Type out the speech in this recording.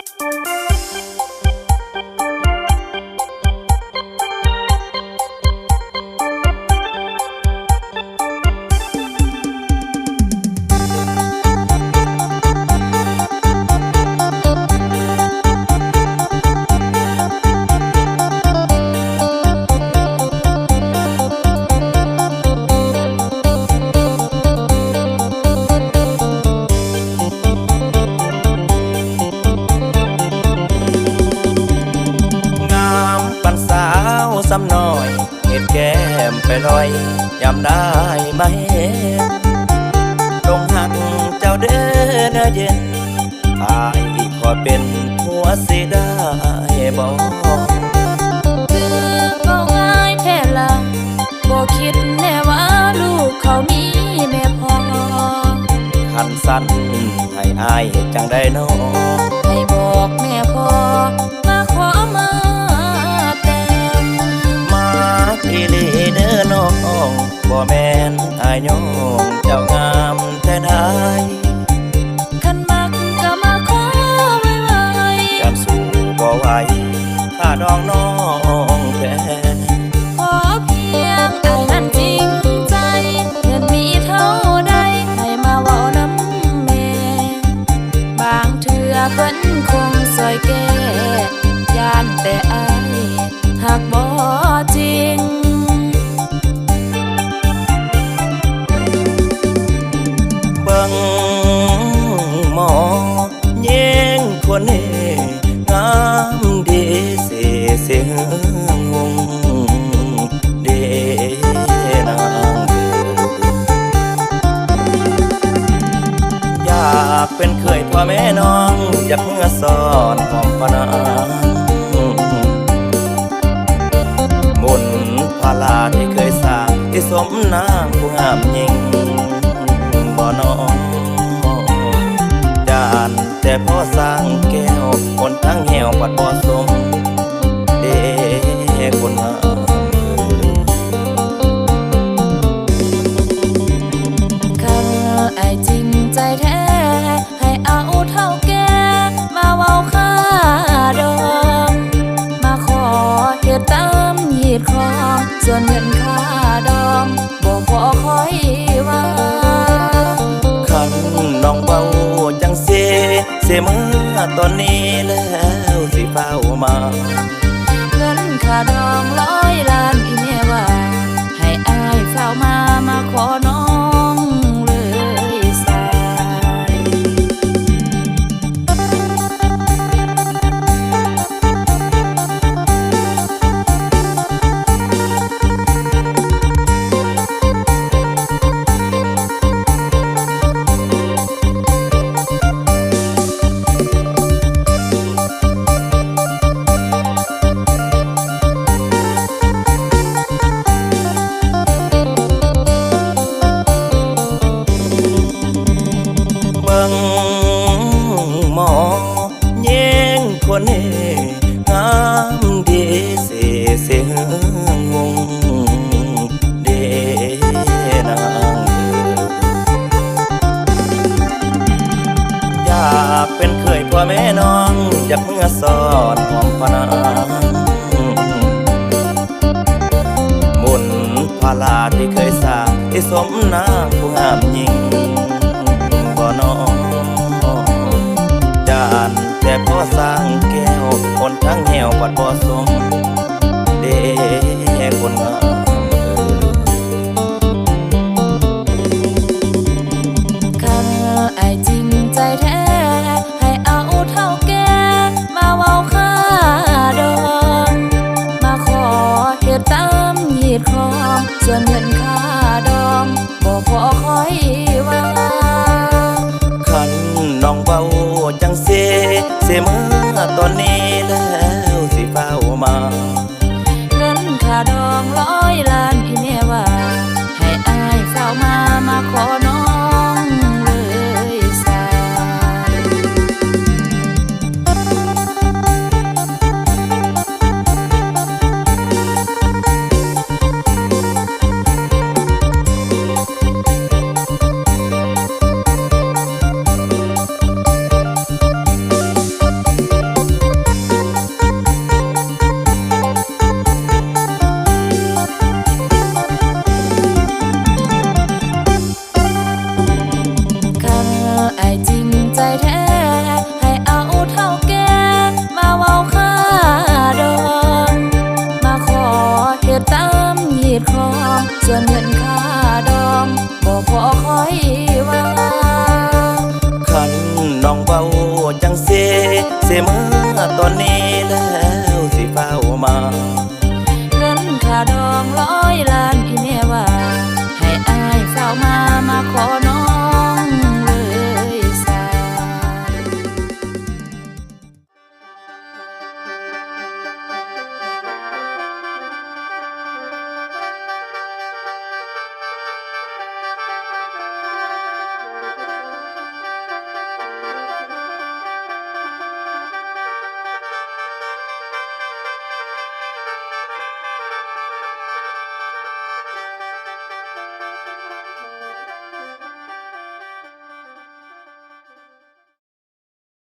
Música ซ้ำน้อยเห็ดแก้มไปลอยยามได้มาเห็นตรงหักเจ้าเด้อเนื้อเย็นอายขอเป็นผัวสิได้บ่คือเว้าง่ายแท้ละบ่คิดแน่ว่าลูกเขามีแม่พ่อคันสั้นให้อายเฮ็ดจังได้น้อให้บอกแม่พ่อมาขอมา ลีเด้อน้องบ่แม่นอายอง งคนนี้งามดีเสียเสียงงเดนางเอยอยากเป็นเคยพ่อแม่น้อง อยากเมื่อสอนหอมพนางมุนพาลาที่เคยสร้าง ที่สมนางผู้งามยิ่งบ่นองจานแต่พ่อสร้าง คนทั้งแหวปัดบ่สมเด้คนหา ตอนนี้แล้วสิเฝ้ามา เงินค่าดองร้อยล้าน งคนนี้งามดีเสียเสียงงเดนางเอ๋ยอยากเป็นเคยพ่อแม่น้อง อยากเมื่อสอนหอมพนางมุนพาลาที่เคยสร้างที่สมนางผู้งามยิ่ง อนทั้งแหวปัดบ่สมเด จังเสเสเมื่อตอนนี้แล้ว น้องเบาจังเซเสมาตอนนี้